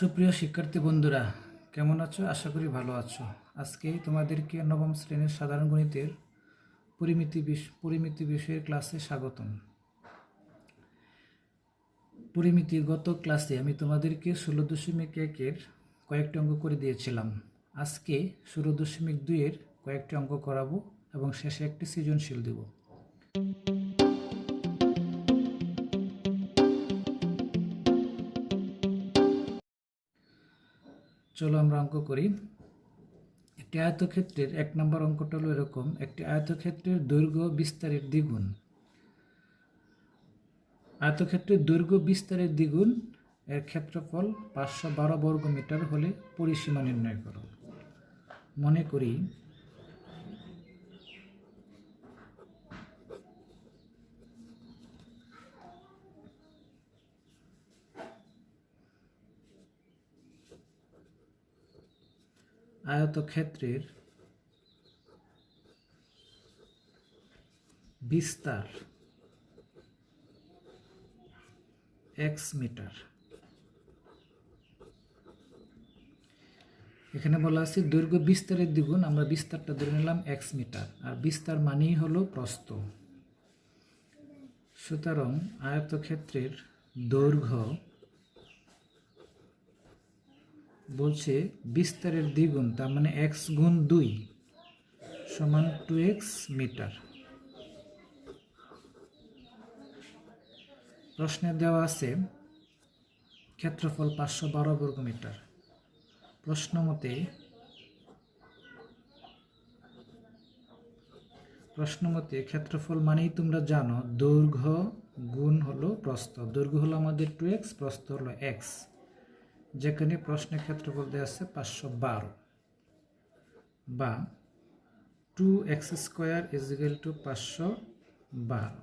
সুপ্রিয় শিক্ষার্থী বন্ধুরা, কেমন আছো? আশা করি ভালো আছো। আজকে তোমাদেরকে নবম শ্রেণির সাধারণ গণিতের পরিমিতি পরিমিতি বিষয়ের ক্লাসে স্বাগতম। পরিমিতির গত ক্লাসে আমি তোমাদেরকে ষোলো দশমিক একের কয়েকটি অঙ্ক করে দিয়েছিলাম। আজকে ষোলো দশমিক দুইয়ের কয়েকটি অঙ্ক করাবো এবং শেষে একটি সৃজনশীল দেব। চলো আমরা অঙ্ক করি। একটি আয়তক্ষেত্রের এক নম্বর অঙ্কটা হলো এরকম। একটি আয়তক্ষেত্রের দৈর্ঘ্য বিস্তারের দ্বিগুণ। আয়তক্ষেত্রের দৈর্ঘ্য বিস্তারের দ্বিগুণ, এর ক্ষেত্রফল পাঁচশো বারো বর্গ মিটার হলে পরিসীমা নির্ণয় করো। মনে করি আয়তক্ষেত্রের বিস্তার এক্স মিটার। এখানে বলা আছে দৈর্ঘ্য বিস্তারের দ্বিগুণ, আমরা বিস্তারটা ধরে নিলাম এক্স মিটার। আর বিস্তার মানেই হলো প্রস্থ। সুতরাং আয়তক্ষেত্রের দৈর্ঘ্য বলছে বিস্তারের দ্বিগুণ তার মানে এক্স গুণ দুই সমান টু এক্স মিটার। প্রশ্নে দেওয়া আছে, ক্ষেত্রফল পাঁচশো বারো বর্গ মিটার। প্রশ্ন মতে প্রশ্ন মতে ক্ষেত্রফল মানেই তোমরা জানো দৈর্ঘ্য গুণ হলো প্রস্থ। দৈর্ঘ্য হলো আমাদের টু এক্স, প্রস্থ হলো এক্স। যেখানে প্রশ্নের ক্ষেত্রফল দেওয়া আছে পাঁচশো বারো। বা two x square is equal to পাঁচশো বারো।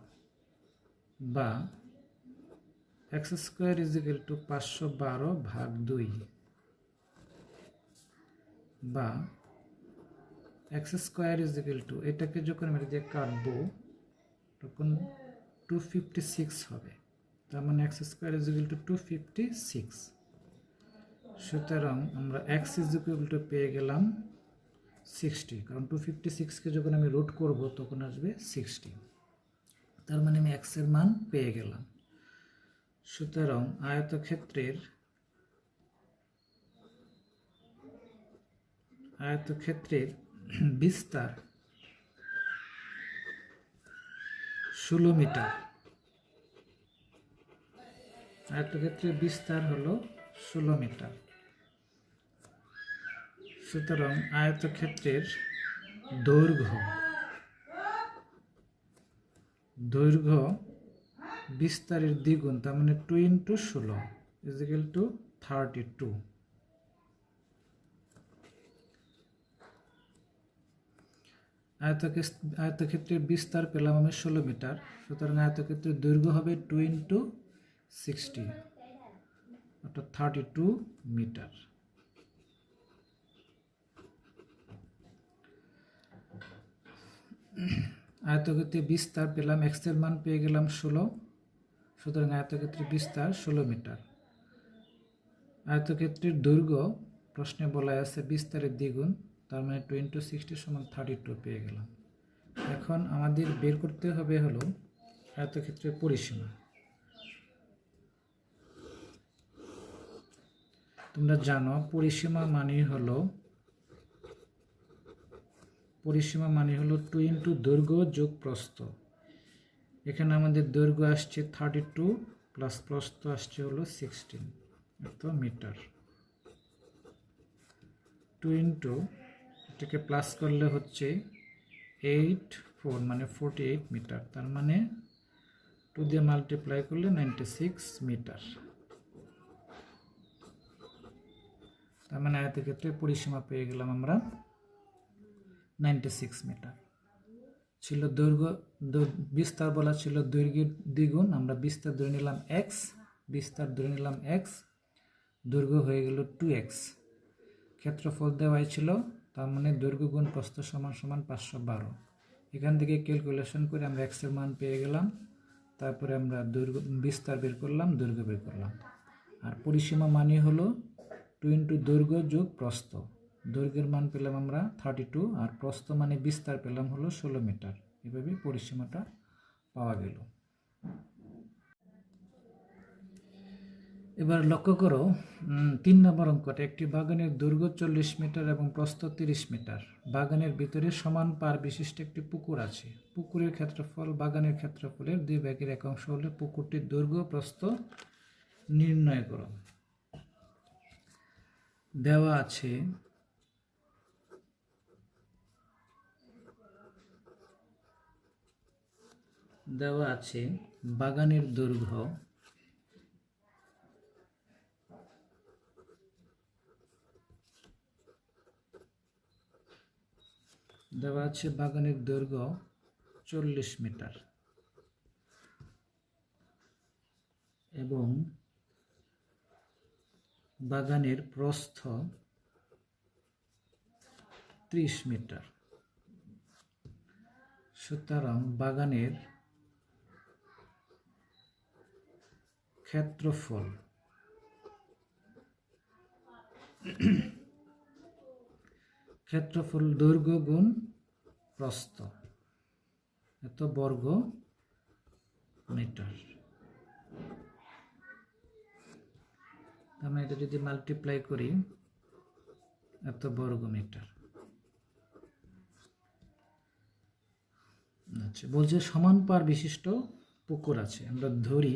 বা x square is equal to পাঁচশো বারো ভাগ দুই। বা x square is equal to এটাকে যখন আমি দিয়ে কাটবো, তখন টু ফিফটি সিক্স হবে। তার মানে x square is equal to two fifty six সুতরাং আমরা এক্স ইজ ইকুয়াল টু পেয়ে গেলাম সিক্সটি কারণ টু ফিফটি সিক্সকে যখন আমি রুট করব, তখন আসবে সিক্সটি তার মানে আমি এক্সের মান পেয়ে গেলাম। সুতরাং আয়তক্ষেত্রের আয়তক্ষেত্রের বিস্তার ষোলো মিটার। আয়তক্ষেত্রের বিস্তার হলো ষোলো মিটার। সুতরাং আয়তক্ষেত্রের দৈর্ঘ্য দৈর্ঘ্য বিস্তারের দ্বিগুণ, তার মানে টু ইন্টু ষোলো is equal to thirty two আয়তক্ষেত্রের বিস্তার পেলাম আমি ষোলো মিটার, সুতরাং আয়তক্ষেত্রের দৈর্ঘ্য হবে টু ইন্টু সিক্সটি অর্থাৎ থার্টি টু মিটার। আয়তক্ষেত্রে বিস্তার পেলাম এক্সের মান পেয়ে গেলাম ষোলো। সুতরাং আয়তক্ষেত্রে বিস্তার ষোলো মিটার। আয়তক্ষেত্রের দৈর্ঘ্য, প্রশ্নে বলা আছে বিস্তারের দ্বিগুণ, তার মানে টু ইন্টু সিক্সটি সমান থার্টি টু পেয়ে গেলাম। এখন আমাদের বের করতে হবে হলো আয়তক্ষেত্রের পরিসীমা। তোমরা জানো পরিসীমা মানে হলো পরিসীমা মানে হলো টু ইন্টু দৈর্ঘ্য যোগ প্রস্থ। এখানে আমাদের দৈর্ঘ্য আসছে থার্টি টু প্লাস প্রস্থ আসছে হলো সিক্সটিন এত মিটার টু ইন্টু এটাকে প্লাস করলে হচ্ছে এইট ফোর মানে ফোরটি এইট মিটার তার মানে টু দিয়ে মাল্টিপ্লাই করলে নাইনটি সিক্স মিটার তার মানে আয়তক্ষেত্রে পরিসীমা পেয়ে গেলাম আমরা নাইনটি সিক্স মিটার ছিল দৈর্ঘ্য বিস্তার বলা ছিল দৈর্ঘ্যের দ্বিগুণ, আমরা বিস্তার ধরে নিলাম এক্স বিস্তার ধরে নিলাম এক্স দৈর্ঘ্য হয়ে গেল টু এক্স ক্ষেত্রফল দেওয়াই ছিল, তার মানে দৈর্ঘ্য গুণ প্রস্থ সমান সমান পাঁচশো বারো। এখান থেকে ক্যালকুলেশন করে আমরা এক্সের মান পেয়ে গেলাম, তারপরে আমরা দৈর্ঘ্য, বিস্তার বের করলাম, দৈর্ঘ্য বের করলাম। আর পরিসীমা মানে হলো টু ইন্টু দৈর্ঘ্য যোগ প্রস্থ। দৈর্ঘ্যের মান পেলাম আমরা থার্টি টু আর প্রস্থ মানে বিস্তার পেলাম হলো ষোলো মিটার। এভাবে পরিসীমাটা পাওয়া গেল। এবার লক্ষ্য করো তিন নম্বর অঙ্কটা, একটি বাগানের দৈর্ঘ্য চল্লিশ মিটার এবং প্রস্থ তিরিশ মিটার। বাগানের ভিতরে সমান পার বিশিষ্ট একটি পুকুর আছে। পুকুরের ক্ষেত্রফল বাগানের ক্ষেত্রফলের দুই ব্যাগের এক অংশ হলে পুকুরটির দৈর্ঘ্য, প্রস্থ নির্ণয় করো। দেওয়া আছে দেওয়া আছে, বাগানের দৈর্ঘ্য। দেওয়া আছে বাগানের দৈর্ঘ্য চল্লিশ মিটার। এবং বাগানের প্রস্থ ত্রিশ মিটার। সুতরাং বাগানের ক্ষেত্রফল। ক্ষেত্রফল দৈর্ঘ্য গুণ প্রস্থ। এত বর্গ মিটার। আমরা এটা যদি মাল্টিপ্লাই করি, এত বর্গ মিটার। আচ্ছা বলছে সমান পার বিশিষ্ট পুকুর আছে, আমরা ধরি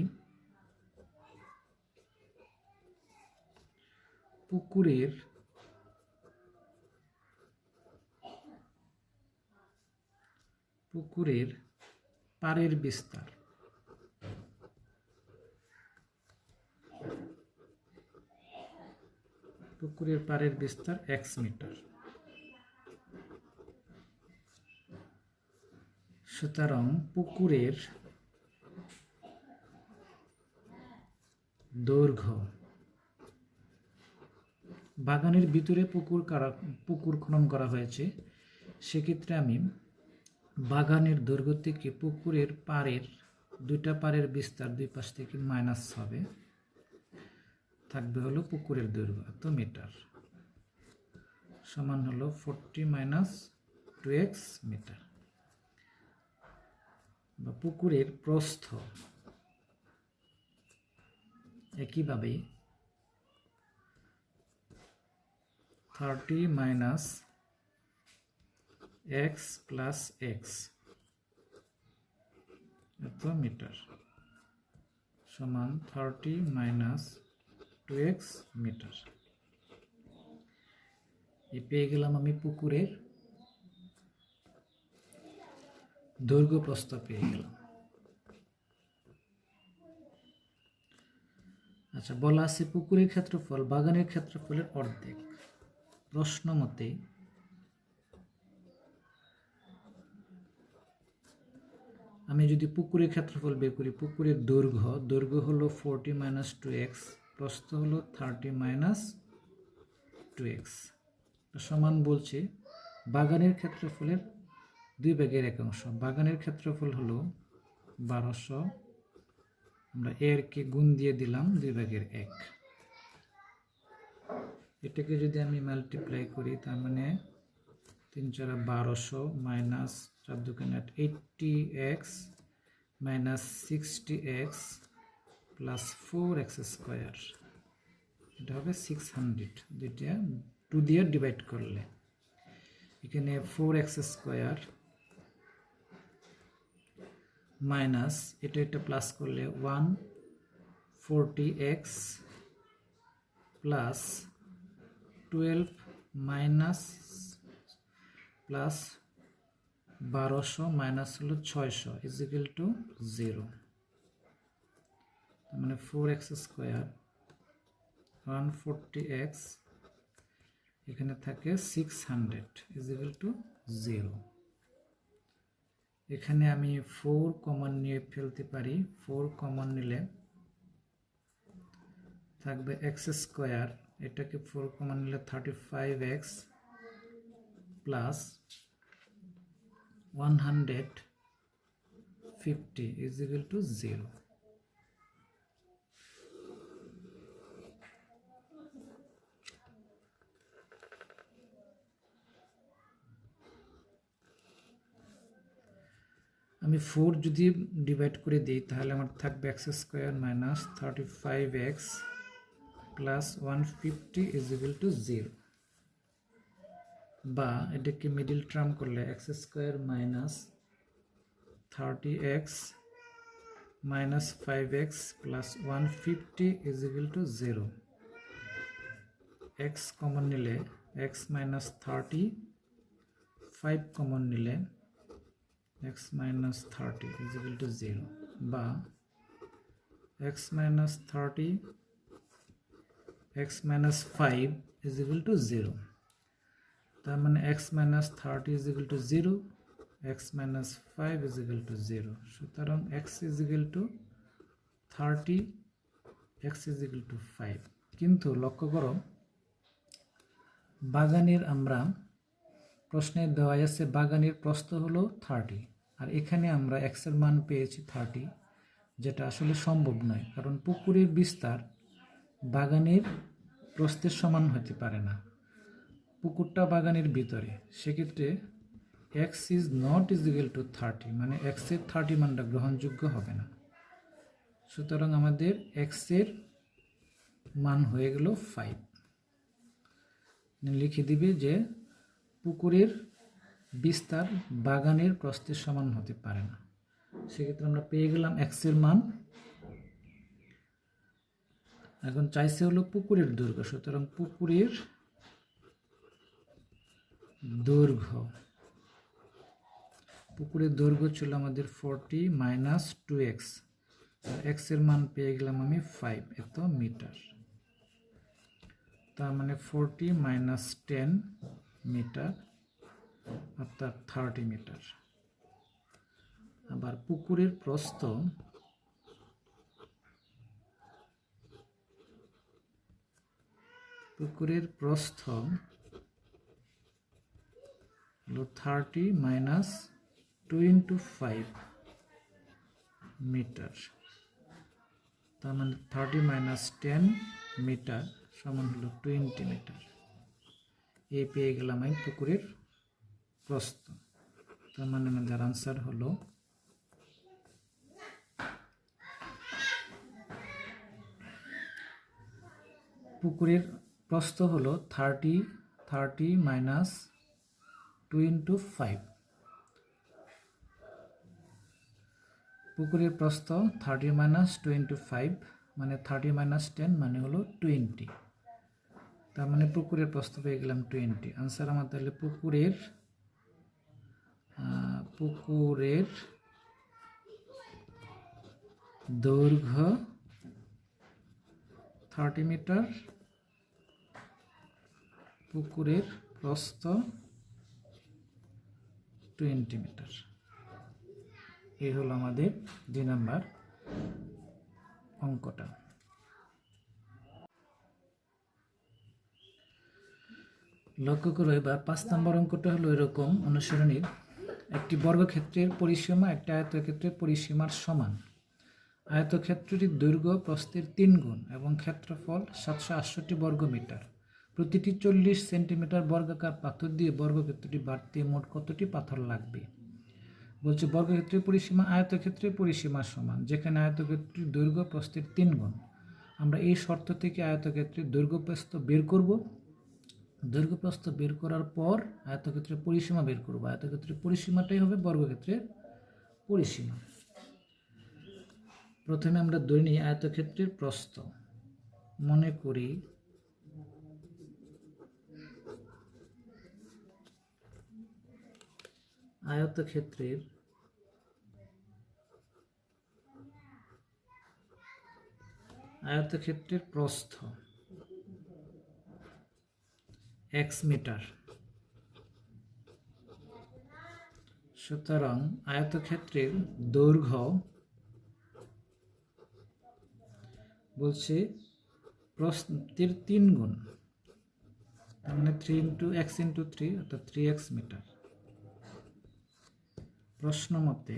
পুকুরের পুকুরের পাড়ের বিস্তার। পুকুরের পাড়ের বিস্তার এক্স মিটার। সুতরাং পুকুরের দৈর্ঘ্য বাগানের ভিতরে পুকুর করা পুকুর খনন করা হয়েছে। সেক্ষেত্রে আমি বাগানের দৈর্ঘ্য থেকে পুকুরের পাড়ের দুইটা পাড়ের বিস্তার দুই পাশ থেকে মাইনাস হবে। থাকবে হলো পুকুরের দৈর্ঘ্য, এত মিটার সমান হলো forty minus two x metre বা পুকুরের প্রস্থ। একইভাবে thirty minus x plus x এত মিটার। সমান thirty minus two x metre. এই পেয়ে গেলাম আমি পুকুরের। দৈর্ঘ্য প্রস্থ পেয়ে গেলাম। আচ্ছা বলা আছে পুকুরের ক্ষেত্রফল, বাগানের ক্ষেত্রফলের অর্ধেক। প্রশ্ন মতে, আমি যদি পুকুরের ক্ষেত্রফল বের করি, পুকুরের দৈর্ঘ্য দৈর্ঘ্য হলো ফোরটি মাইনাস টু এক্স প্রস্থ হলো থার্টি মাইনাস টু এক্স সমান বলছে, বাগানের ক্ষেত্রফলের দুই ভাগের এক অংশ। বাগানের ক্ষেত্রফল হলো বারোশো, আমরা এর কে গুণ দিয়ে দিলাম দুই ভাগের এক। এটাকে যদি আমি মাল্টিপ্লাই করি, তার মানে তিন চারা বারোশো মাইনাস চার দোকানে eighty x minus sixty x plus four x square এটা হবে সিক্স হান্ড্রেড দুইটা টু দিয়ে ডিভাইড করলে। এখানে ফোর এক্স স্কোয়ার মাইনাস এটা এটা প্লাস করলে one forty x plus twelve minus plus বারোশো মাইনাস হলো ছয়শো ইজিক্যাল টু জিরো মানে four x square one forty x এখানে থাকে six hundred is equal to zero এখানে আমি ফোর কমন নিয়ে ফেলতে পারি ফোর কমন নিলে থাকবে এক্স স্কোয়ার এটাকে ফোর কমন নিলে thirty five x plus one hundred fifty is equal to zero আমি ফোর যদি ডিভাইড করে দিই, তাহলে আমার থাকবে x square minus thirty five x plus one fifty is equal to zero বা এটাকে মিডিল টার্ম করলে x square minus thirty x minus five x plus one fifty is equal to zero x common নিলে x minus thirty five common নিলে x minus thirty is equal to zero বা x minus thirty x minus five is equal to zero তার মানে x minus thirty is equal to zero x minus five is equal to zero সুতরাং x is equal to thirty x is equal to five কিন্তু লক্ষ্য করো, বাগানের আমরা প্রশ্নে দেওয়া আছে বাগানের প্রস্থ হলো থার্টি আর এখানে আমরা এক্সের মান পেয়েছি থার্টি যেটা আসলে সম্ভব নয়, কারণ পুকুরের বিস্তার বাগানের প্রস্থের সমান হতে পারে না। পুকুরটা বাগানের ভিতরে। সেক্ষেত্রে x is not is equal to thirty মানে এক্সের থার্টি মানটা গ্রহণযোগ্য হবে না। সুতরাং আমাদের এক্সের মান হয়ে গেল ফাইভ লিখে দিবে যে পুকুরের বিস্তার বাগানের প্রস্থের সমান হতে পারে না। সেক্ষেত্রে আমরা পেয়ে গেলাম এক্সের মান। এখন চাইছে হলো পুকুরের দৈর্ঘ্য সুতরাং পুকুরের দৈর্ঘ্য পুকুরের দৈর্ঘ্য ছিল আমাদের ফোরটি মাইনাস টু এক্স এক্সের মান পেয়ে গেলাম আমি ফাইভ এত মিটার তার মানে ফোরটি মাইনাস টেন মিটার অর্থাৎ থার্টি মিটার আবার পুকুরের প্রস্থ পুকুরের প্রস্থ হলো thirty minus two into five metre. তার মানে থার্টি মাইনাস টেন মিটার সমান হলো টোয়েন্টি মিটার। এ পেয়ে গেলাম আমি পুকুরের প্রস্থ তার মানে আমাদের আনসার হলো পুকুরের প্রস্থ হলো thirty thirty minus two into five. পুকুরের প্রস্থ thirty minus two into five মানে থার্টি মাইনাস টেন মানে হলো টোয়েন্টি। তার মানে পুকুরের প্রস্থ পেয়ে গেলাম টোয়েন্টি। আনসার আমার তাহলে পুকুরের পুকুরের দৈর্ঘ্য থার্টি মিটার পুকুরের প্রস্থ টোয়েন্টি মিটার এই হলো আমাদের দুই নাম্বার অঙ্কটা। লক্ষ্য করো, এবার পাঁচ নম্বর অঙ্কটা হলো এরকম অনুসরণীর একটি বর্গক্ষেত্রের পরিসীমা, একটি আয়তক্ষেত্রের পরিসীমার সমান। আয়তক্ষেত্রটির দৈর্ঘ্য প্রস্থের তিন গুণ এবং ক্ষেত্রফল সাতশো আটষট্টি বর্গ মিটার প্রতিটি চল্লিশ সেন্টিমিটার বর্গাকার পাথর দিয়ে বর্গক্ষেত্রটি বাড়তে মোট কতটি পাথর লাগবে? বলছে বর্গক্ষেত্রের পরিসীমা আয়তক্ষেত্রের পরিসীমার সমান, যেখানে আয়তক্ষেত্রের দৈর্ঘ্য প্রস্থের তিন গুণ। আমরা এই শর্ত থেকে আয়তক্ষেত্রের দৈর্ঘ্য প্রস্থ বের করব। দৈর্ঘ্য প্রস্থ বের করার পর আয়তক্ষেত্রের পরিসীমা বের করব। আয়তক্ষেত্রের পরিসীমাটাই হবে বর্গক্ষেত্রের পরিসীমা। প্রথমে আমরা নিই আয়তক্ষেত্রের প্রস্থ। মনে করি আয়তক্ষেত্রের আয়তক্ষেত্রের প্রস্থ এক্স মিটার। সুতরাং আয়তক্ষেত্রের দৈর্ঘ্য বলছে প্রস্থের তিন গুণ মানে three into x into three অর্থাৎ থ্রি এক্স মিটার। প্রশ্ন মতে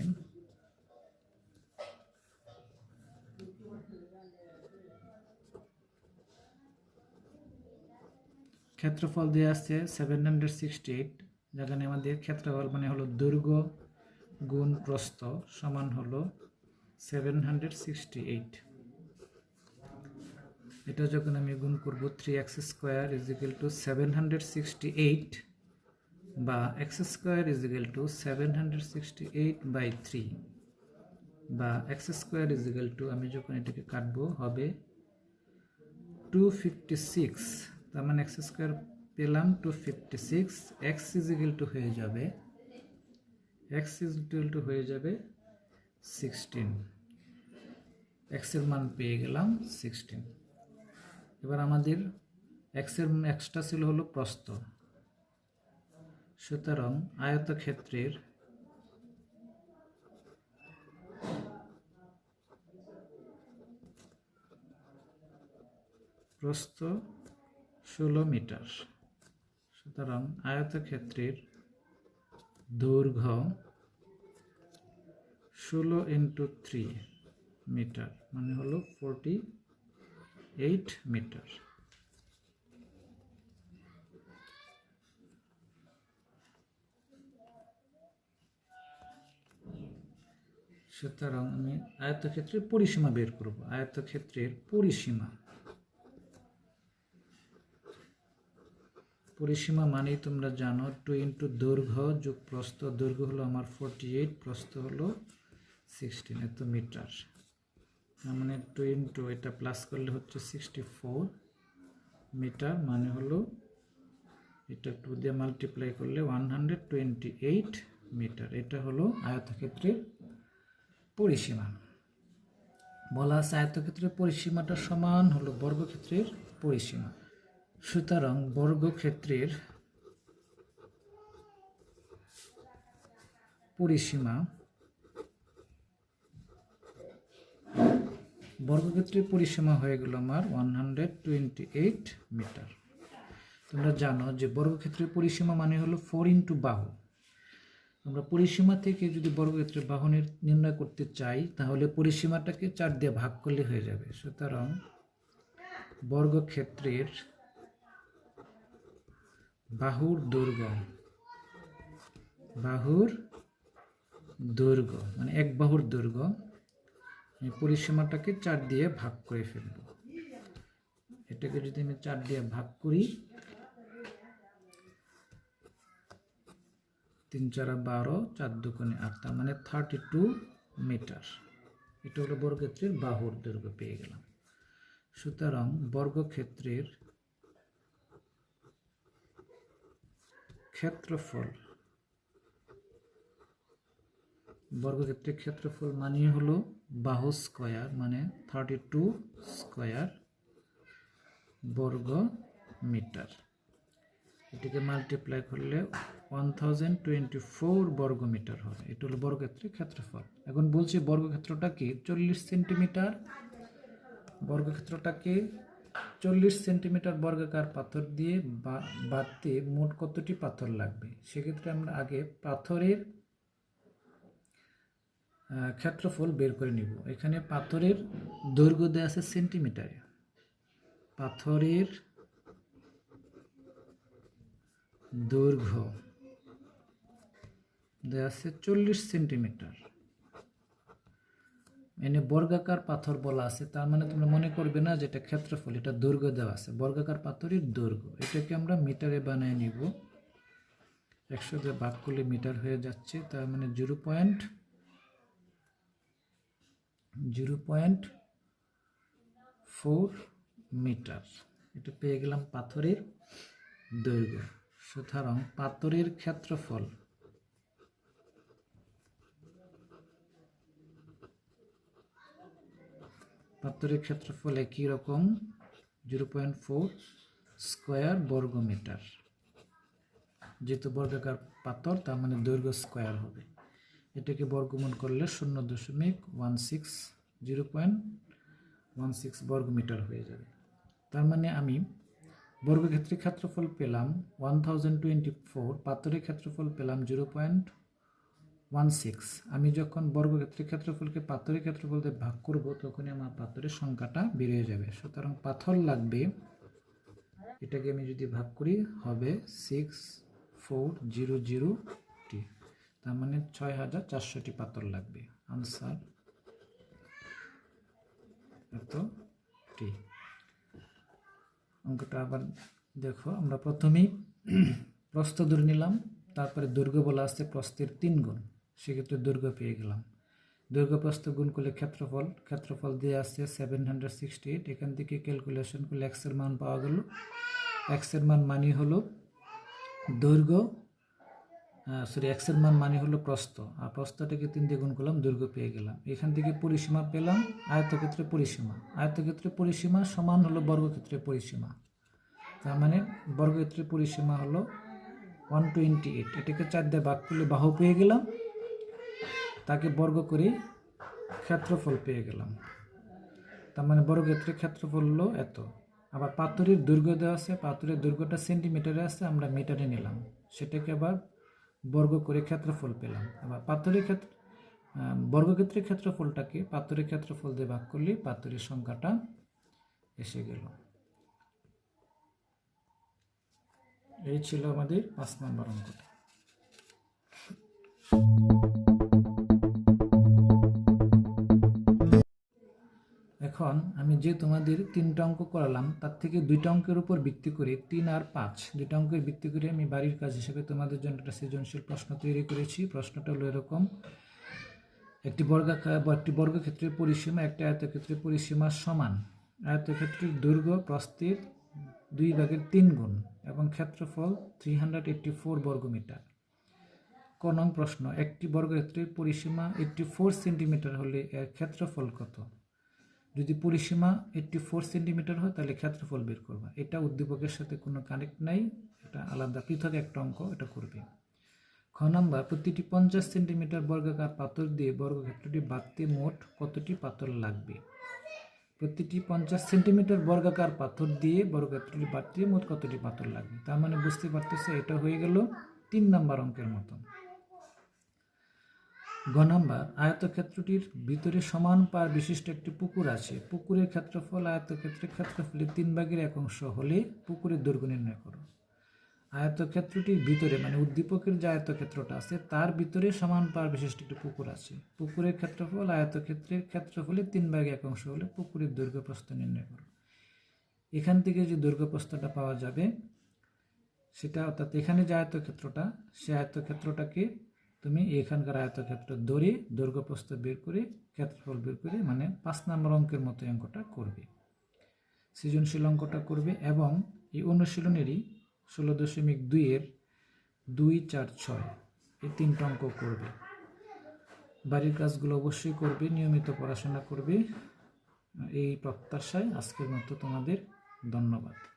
ক্ষেত্রফল দেওয়া আছে সেভেন হান্ড্রেড সিক্সটি এইট যেখানে আমাদের ক্ষেত্রফল মানে হলো দৈর্ঘ্য গুণ প্রস্থ সমান হলো সেভেন হান্ড্রেড সিক্সটি এইট এটা যখন আমি গুণ করব three x square is equal to seven hundred sixty eight বা x square is equal to seven hundred sixty eight by three. বা x square is equal to, আমি যখন এটাকে কাটবো, হবে টু ফিফটি সিক্স। তার মানে এক্স স্কোয়ার পেলাম two fifty six. X is two হয়ে যাবে, এক্স ইজ টু হয়ে যাবে সিক্সটিন। এক্সের মান পেয়ে গেলাম সিক্সটিন। এবার আমাদের এক্সের এক্সটা ছিল হলো প্রস্থ। সুতরাং আয়তক্ষেত্রের প্রস্থ ষোলো মিটার। সুতরাং আয়তক্ষেত্রের দৈর্ঘ্য ষোলো ইন্টু থ্রি মিটার মানে হলো ফোরটি এইট মিটার। সুতরাং আমি আয়তক্ষেত্রের পরিসীমা বের করব। আয়তক্ষেত্রের পরিসীমা। পরিসীমা মানেই তোমরা জানো টু ইন্টু দৈর্ঘ্য যোগ প্রস্থ, দৈর্ঘ্য হলো আমার ফোরটি এইট প্রস্থ হলো সিক্সটিন এত মিটার তার মানে টু ইন্টু এটা প্লাস করলে হচ্ছে সিক্সটি ফোর মিটার মানে হলো এটা টু দিয়ে মাল্টিপ্লাই করলে one hundred twenty eight metre. এটা হলো আয়তক্ষেত্রের পরিসীমা। বলা আছে আয়তক্ষেত্রের পরিসীমাটা সমান হলো বর্গক্ষেত্রের পরিসীমা। সুতরাং বর্গক্ষেত্রের পরিসীমা বর্গক্ষেত্রের পরিসীমা হয়ে গেল আমার one hundred twenty eight metre তোমরা জানো যে বর্গক্ষেত্রের পরিসীমা মানে হলো ফোর ইন্টু বাহু। আমরা পরিসীমা থেকে যদি বর্গক্ষেত্রের বাহনের নির্ণয় করতে চাই, তাহলে পরিসীমাটাকে চার দিয়ে ভাগ করলে হয়ে যাবে। সুতরাং বর্গক্ষেত্রের বাহুর দুর্গ বাহুর দুর্গ মানে এক বাহুর দুর্গ পরিসীমাটাকে চার দিয়ে ভাগ করে ফেলব। এটাকে যদি আমি চার দিয়ে ভাগ করি তিন চারা বারো, চার দুগুণে আট, তার মানে থার্টি টু মিটার এটা হলো বর্গক্ষেত্রের বাহুর দৈর্ঘ্য, পেয়ে গেলাম। সুতরাং বর্গক্ষেত্রের ক্ষেত্রফল বর্গক্ষেত্রের ক্ষেত্রফল মানে হলো বাহু স্কোয়ার মানে থার্টি টু স্কোয়ার বর্গ মিটার এটিকে মাল্টিপ্লাই করলে ওয়ান থাউজেন্ড টোয়েন্টি ফোর বর্গ মিটার হবে। এটা হলো বর্গক্ষেত্রের ক্ষেত্রফল। এখন বলছি বর্গক্ষেত্রটা কি? চল্লিশ সেন্টিমিটার। বর্গক্ষেত্রটাকে চল্লিশ সেন্টিমিটার বর্গাকার পাথর দিয়ে বাঁধতে মোট কতটি পাথর লাগবে? সেক্ষেত্রে আমরা আগে পাথরের ক্ষেত্রফল বের করে নিব। এখানে পাথরের দৈর্ঘ্য দেওয়া আছে সেন্টিমিটারে। পাথরের দৈর্ঘ্য দেওয়া আছে চল্লিশ সেন্টিমিটার। এনে বর্গাকার পাথর বলা আছে, তার মানে তোমরা মনে করবে না যে এটা ক্ষেত্রফল, এটা দৈর্ঘ্য দেওয়া আছে। বর্গাকার পাথরের দৈর্ঘ্য, এটাকে আমরা মিটারে বানিয়ে নিব। একশো দিয়ে ভাগ করলে মিটার হয়ে যাচ্ছে, তার মানে zero point zero point four metre. এটা পেয়ে গেলাম পাথরের দৈর্ঘ্য। সুতরাং পাথরের ক্ষেত্রফল পাথরের ক্ষেত্রফল একই রকম? জিরো পয়েন্ট ফোর স্কোয়ার বর্গ মিটার যেহেতু বর্গাকার পাথর, তার মানে দৈর্ঘ্য স্কোয়ার হবে। এটাকে বর্গমূল করলে শূন্য দশমিক one six, zero point one six বর্গ মিটার হয়ে যাবে। তার মানে আমি বর্গক্ষেত্রের ক্ষেত্রফল পেলাম ওয়ান থাউজেন্ড টোয়েন্টি ফোর পাথরের ক্ষেত্রফল পেলাম জিরো পয়েন্ট ওয়ান সিক্স আমি যখন বর্গক্ষেত্রের ক্ষেত্রফলকে পাথরের ক্ষেত্রফল দিয়ে ভাগ করব, তখনই আমার পাথরের সংখ্যাটা বেরিয়ে যাবে। সুতরাং পাথর লাগবে, এটাকে আমি যদি ভাগ করি, হবে সিক্স ফোর জিরো জিরো টি। তার মানে ছয় হাজার চারশোটি পাথর লাগবে। আনসার এতটি। অঙ্কটা আবার দেখো, আমরা প্রথমেই প্রস্থ ধরে নিলাম, তারপরে দৈর্ঘ্য বলা আসছে প্রস্থের তিন গুণ। সেক্ষেত্রে দৈর্ঘ্য পেয়ে গেলাম। দৈর্ঘ্য, প্রস্থ গুণ করলে ক্ষেত্রফল ক্ষেত্রফল দিয়ে আসছে সেভেন হান্ড্রেড সিক্সটি এইট এখান থেকে ক্যালকুলেশন করলে এক্সের মান পাওয়া গেল। এক্সের মান মানি হলো দৈর্ঘ্য সরি এক্সের মান মানে হলো প্রস্থ। আর প্রস্থটাকে তিন দিয়ে গুণ করলাম, দৈর্ঘ্য পেয়ে গেলাম। এখান থেকে পরিসীমা পেলাম আয়তক্ষেত্রে পরিসীমা। আয়তক্ষেত্রে পরিসীমা সমান হলো বর্গক্ষেত্রে পরিসীমা। তার মানে বর্গক্ষেত্রের পরিসীমা হলো ওয়ান টোয়েন্টি এইট এটাকে চার দিয়ে ভাগ করলে বাহু পেয়ে গেলাম, তাকে বর্গ করে ক্ষেত্রফল পেয়ে গেলাম। তার মানে বর্গক্ষেত্রের ক্ষেত্রফল হলো এত। আবার পাথরের দৈর্ঘ্য দেওয়া আছে, পাথরের দৈর্ঘ্যটা সেন্টিমিটারে আছে, আমরা মিটারে নিলাম। সেটাকে আবার বর্গ করে ক্ষেত্রফল পেলাম। আবার পাথরের ক্ষেত্র বর্গক্ষেত্রের ক্ষেত্রফলটাকে পাথরের ক্ষেত্রফল দিয়ে ভাগ করলে পাথরের সংখ্যাটা এসে গেল। এই ছিল আমাদের পাঁচ নম্বর অঙ্কটা। এখন আমি যে তোমাদের তিনটা অঙ্ক করালাম, তার থেকে দুইটা অঙ্কের উপর ভিত্তি করে তিন আর পাঁচ, দুইটা অঙ্কের ভিত্তি করে আমি বাড়ির কাজ হিসেবে তোমাদের জন্য একটা সৃজনশীল প্রশ্ন তৈরি করেছি। প্রশ্নটা হলো এরকম, একটি বর্গাকার একটি বর্গক্ষেত্রের পরিসীমা একটি আয়তক্ষেত্রের পরিসীমা সমান। আয়তক্ষেত্রের দৈর্ঘ্য প্রস্থের দুই ভাগের তিন গুণ এবং ক্ষেত্রফল থ্রি হান্ড্রেড এইট্টি ফোর বর্গমিটার। ক প্রশ্ন, একটি বর্গক্ষেত্রের পরিসীমা এইট্টি ফোর সেন্টিমিটার হলে এর ক্ষেত্রফল কত? যদি পরিসীমা এইট্টি ফোর সেন্টিমিটার হয়, তাহলে ক্ষেত্রফল বের করবা। এটা উদ্দীপকের সাথে কোনো কানেক্ট নাই, এটা আলাদা। পৃথক একটা অঙ্ক, এটা করবে। খ নাম্বার, প্রতিটি পঞ্চাশ সেন্টিমিটার বর্গাকার পাথর দিয়ে বর্গক্ষেত্রটি বাঁধতে মোট কতটি পাথর লাগবে? প্রতিটি পঞ্চাশ সেন্টিমিটার বর্গাকার পাথর দিয়ে বর্গক্ষেত্রটি বাঁধতে মোট কতটি পাথর লাগবে? তার মানে বুঝতে পারতেছে, এটা হয়ে গেল তিন নাম্বার অঙ্কের মতন। গ নাম্বার, আয়তক্ষেত্রটির ভিতরে সমান পার বিশিষ্ট একটি পুকুর আছে। পুকুরের ক্ষেত্রফল আয়তক্ষেত্রের ক্ষেত্রফলের তিন ভাগের এক অংশ হলে পুকুরের দৈর্ঘ্য নির্ণয় করো। আয়তক্ষেত্রটির ভিতরে মানে উদ্দীপকের যে আয়তক্ষেত্রটা আছে, তার ভিতরে সমান পার বিশিষ্ট একটি পুকুর আছে। পুকুরের ক্ষেত্রফল আয়তক্ষেত্রের ক্ষেত্রফলের তিন ভাগে এক অংশ হলে পুকুরের দৈর্ঘ্য প্রস্থ নির্ণয় করো। এখান থেকে যে দৈর্ঘ্য প্রস্থটা পাওয়া যাবে, সেটা অর্থাৎ এখানে যে আয়তক্ষেত্রটা, সে আয়তক্ষেত্রটাকে তুমি এখানকার আয়তক্ষেত্র দৈর্ঘ্য প্রস্থ বের করে, ক্ষেত্রফল বের করে মানে পাঁচ নম্বর অঙ্কের মতো অঙ্কটা করবে। সৃজনশীল অঙ্কটা করবে এবং এই অনুশীলনেরই ষোলো দশমিক দুইয়ের দুই, চার, ছয় এই তিনটা অঙ্ক করবে। বাড়ির কাজগুলো অবশ্যই করবে, নিয়মিত পড়াশোনা করবে। এই প্রত্যাশায় আজকের মতো তোমাদের ধন্যবাদ।